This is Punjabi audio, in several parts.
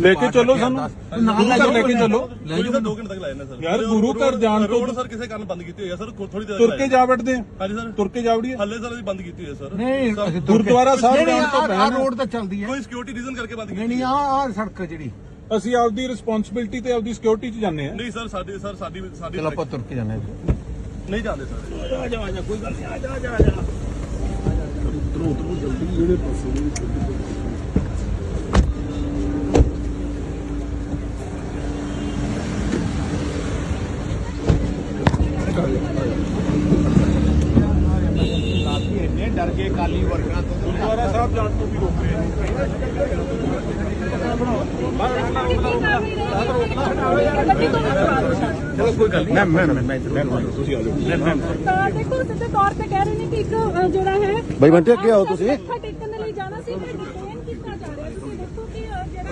ਲੈ ਕੇ ਚੱਲੋ ਸਾਨੂੰ। ਨਾਲ ਲੈ ਕੇ ਚੱਲੋ। ਲੈ ਜਾਓ। 2 ਘੰਟੇ ਤੱਕ ਲਾਏ ਨੇ ਸਰ। ਯਾਰ, ਗੁਰੂ ਘਰ ਜਾਣ ਤੋਂ- ਰੋਡ ਸਰ ਕਿਸੇ ਕਾਰਨ ਬੰਦ ਕੀਤੀ ਹੋਈ ਹੈ ਸਰ ਥੋੜੀ ਦੇਰ ਤੁਰ ਕੇ ਜਾ ਵੜਦੇ ਆ। ਹਾਂਜੀ ਸਰ। ਤੁਰ ਕੇ ਜਾ ਵੜੀਏ। ਹੱਲੇ ਸਰ ਅਸੀਂ ਬੰਦ ਕੀਤੀ ਹੋਈ ਹੈ ਸਰ। ਨਹੀਂ ਸਰ, ਅਸੀਂ ਤੁਰ ਕੇ- ਗੁਰਦੁਆਰਾ ਸਾਹਿਬ ਨਹੀਂ, ਨਹੀਂ, ਜਾਣ ਤੋਂ ਪਹਿਲਾਂ- ਰੋਡ ਤਾਂ ਚੱਲਦੀ ਹੈ। ਕੋਈ ਸਿਕਿਉਰਿਟੀ ਰੀਜ਼ਨ ਕਰਕੇ ਬੰਦ ਨਹੀਂ ਕੀਤੀ ਨਹੀਂ ਆਹ ਆਹ ਸੜਕ ਹੈ ਜਿਹੜੀ। ਅਸੀਂ ਆਪਦੀ ਰਿਸਪੌਂਸਿਬਿਲਟੀ ਤੇ ਆਪਦੀ ਸਿਕਿਉਰਿਟੀ 'ਚ ਜਾਂਦੇ ਆ ਨਹੀਂ ਸਰ ਸਾਡੀ ਸਰ ਸਾਡੀ ਸਾਡੀ ਚਲੋ ਆਪਾਂ ਤੁਰ ਕੇ ਜਾਣਾ ਹੈ। ਨਹੀਂ ਜਾਂਦੇ ਸਰ। ਇੰਨੇ ਡਰ ਗਏ ਕਾਲੀ ਵਰਕਰਾਂ ਤੋਂ ਗੁਰਦੁਆਰਾ ਸਾਹਿਬ ਜਾਣ ਤੋਂ ਵੀ ਰੋਕ ਰਹੇ ਆ ਚਲੋ ਕੋਈ ਗੱਲ ਨਹੀਂ ਮੈਂ ਮੈਂ ਮੈਂ ਤੁਸੀਂ ਆ ਜਾਓ ਤਾਂ ਦੇਖੋ ਸਿੱਧੇ ਤੌਰ ਤੇ ਕਹਿ ਰਹੇ ਨੇ ਕਿ ਇੱਕ ਅ, ਜਿਹੜਾ ਹੈ ਬਈ ਬੰਟੇ, ਅੱਗੇ ਆਓ ਤੁਸੀਂ। ਮੱਥਾ ਟੇਕਣ ਦੇ ਲਈ ਜਾਣਾ ਸੀ ਪਰ ਡਿਟੇਨ ਕੀਤਾ ਜਾ ਰਿਹਾ ਤੁਸੀਂ ਦੇਖੋ ਕਿ ਅ, ਜਿਹੜਾ ਸਰ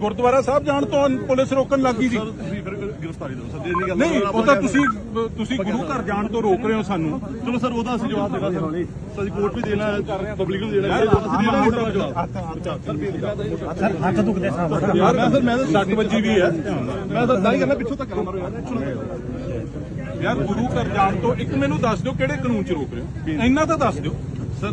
ਗੁਰਦੁਆਰਾ ਸਾਹਿਬ ਜਾਣ ਤੋਂ ਪੁਲਿਸ ਰੋਕਣ ਲੱਗੀ ਜੀ। ਸਰ ਤੁਸੀਂ ਫਿਰ ਗ੍ਰਿਫਤਾਰੀ ਦਿਓ ਸਰ ਜੇ ਨਹੀਂ ਗੱਲ ਨਹੀਂ ਉਹ ਤਾਂ ਤੁਸੀਂ ਤੁਸੀਂ ਗੁਰੂ ਘਰ ਜਾਣ ਤੋਂ ਰੋਕ ਰਹੇ ਹੋ ਸਾਨੂੰ। ਚਲੋ ਸਰ ਉਹਦਾ ਅਸੀਂ ਜਵਾਬ ਦੇਣਾ ਸਰ। ਅਸੀਂ ਕੋਰਟ ਵੀ ਦੇਣਾ ਹੈ ਪਬਲਿਕ ਨੂੰ ਦੇਣਾ ਹੈ। ਅਸੀਂ ਦੇਣਾ ਉਹਦਾ ਜਵਾਬ। ਸਰ ਹੱਥ ਦੁਖਦੇ ਸਾਹਿਬ ਯਾਰ ਮੈਂ ਸਰ ਮੈਂ ਤਾਂ 60 ਵਜੇ ਵੀ ਹੈ। ਮੈਂ ਤਾਂ ਤਾਂ ਹੀ ਕਹਿੰਦਾ ਪਿੱਛੋਂ ਤੱਕ ਮਾਰੋ ਯਾਰ ਯਾਰ ਗੁਰੂ ਘਰ ਜਾਣ ਤੋਂ ਇੱਕ ਮੈਨੂੰ ਦੱਸ ਦਿਓ ਕਿਹੜੇ ਕਾਨੂੰਨ 'ਚ ਰੋਕ ਰਹੇ ਹੋ। ਇੰਨਾ ਤਾਂ ਦੱਸ ਦਿਓ। ਸਰ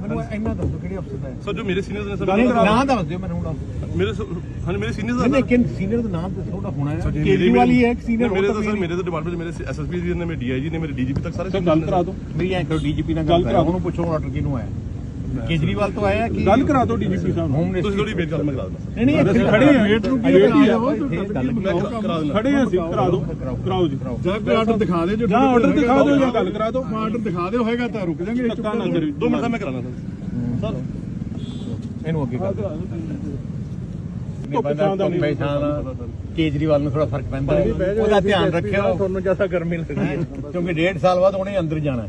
ਮੈਨੂੰ ਇੰਨਾ ਦੱਸੋ ਕਿਹੜੇ ਅਫਸਰ ਦਾ ਹੈ? ਸਰ ਜੋ ਮੇਰੇ ਸੀਨੀਅਰਸ ਨੇ ਸਰ ਨਹੀਂ, ਮੇਰੇ- ਨਾਂ ਦੱਸ ਦਿਓ ਮੈਨੂੰ ਹੁਣ ਮੇਰੇ ਸ- ਹਾਂਜੀ ਮੇਰੇ ਸੀਨੀਅਰਸ ਨੇ ਨਹੀਂ ਕਿਨ ਸੀਨੀਅਰ ਦਾ ਨਾਮ ਦੱਸੋ ਉਹਦਾ ਹੋਣਾ ਹੈ। ਮੇਰੇ- ਕੇਜਰੀਵਾਲ ਹੀ ਹੈ ਇੱਕ senior, ਮੇਰੇ ਉਹ ਤਾਂ ਤਾਂ ਸਰ ਮੇਰੇ ਤਾਂ ਡਿਪਾਰਟਮੈਂਟ ਮੇਰੇ ਐਸਐਸਪੀ ਜੀ ਨੇ ਮੇਰੇ ਡੀਆਈਜੀ ਨੇ ਮੇਰੇ ਡੀਜੀਪੀ ਤੱਕ ਸਾਰੇ ਸਰ ਗੱਲ ਕਰਾ ਦਿਓ। ਮੇਰੀ ਐਂ ਕਰੋ ਡੀਜੀਪੀ ਨਾਲ ਗੱਲ ਗੱਲ ਕਰਾ ਕਰਾਓ। ਦਿਓ। ਉਹਨੂੰ ਪੁੱਛੋ ਆਰਡਰ ਕਿਹਨੂੰ ਆਇਆ। ਕੇਜਰੀਵਾਲ ਤੋਂ ਆਇਆ ਕਿ ਗੱਲ ਕਰਾ ਦਿਓ ਡੀਜੀਪੀ ਸਾਹਿਬ ਨੂੰ। ਤੁਸੀਂ ਥੋੜੀ ਵੇਟ ਕਰ ਮੈਂ ਕਰਾ ਦਿੰਦਾ। ਨਹੀਂ ਨਹੀਂ ਅਸੀਂ ਖੜੇ ਹਾਂ। ਵੇਟ ਨੂੰ ਕੀ ਵੇਟ ਕਰਾ ਦਿਓ ਆ, ਗੱਲ ਕਰਾ ਕਰਾ ਖੜੇ ਹਾਂ ਅਸੀਂ ਕਰਾ ਦਿਓ। ਕਰਾਓ ਜੀ ਜਾਂ ਕੋਈ ਆਰਡਰ ਦਿਖਾ ਦੇ ਜੋ ਆਰਡਰ ਦਿਖਾ ਦਿਓ ਜਾਂ ਗੱਲ ਕਰਾ ਦਿਓ। ਆਰਡਰ ਦਿਖਾ ਦਿਓ ਹੋਏਗਾ ਤਾਂ ਰੁਕ ਜਾਾਂਗੇ ਧੱਕਾ ਨਾ ਕਰਿਓ ਦੋ ਮਿੰਟ ਦਾ ਮੈਂ ਕਰਾਣਾ ਸਰ ਇਹਨੂੰ ਅੱਗੇ ਕਰ ਦਿਓ। ਦਾ ਦਾ। ਕੇਜਰੀਵਾਲ ਨੂੰ ਥੋੜਾ ਫ਼ਰਕ ਪੈਂਦਾ। ਉਹਦਾ ਧਿਆਨ ਰੱਖਿਓ। ਤੁਹਾਨੂੰ ਜ਼ਿਆਦਾ ਗਰਮੀ ਲੱਗਦੀ ਹੈ। ਕਿਉਂਕਿ ਡੇਢ ਸਾਲ ਬਾਅਦ ਉਹਨੇ ਅੰਦਰ ਜਾਣਾ ਹੈ।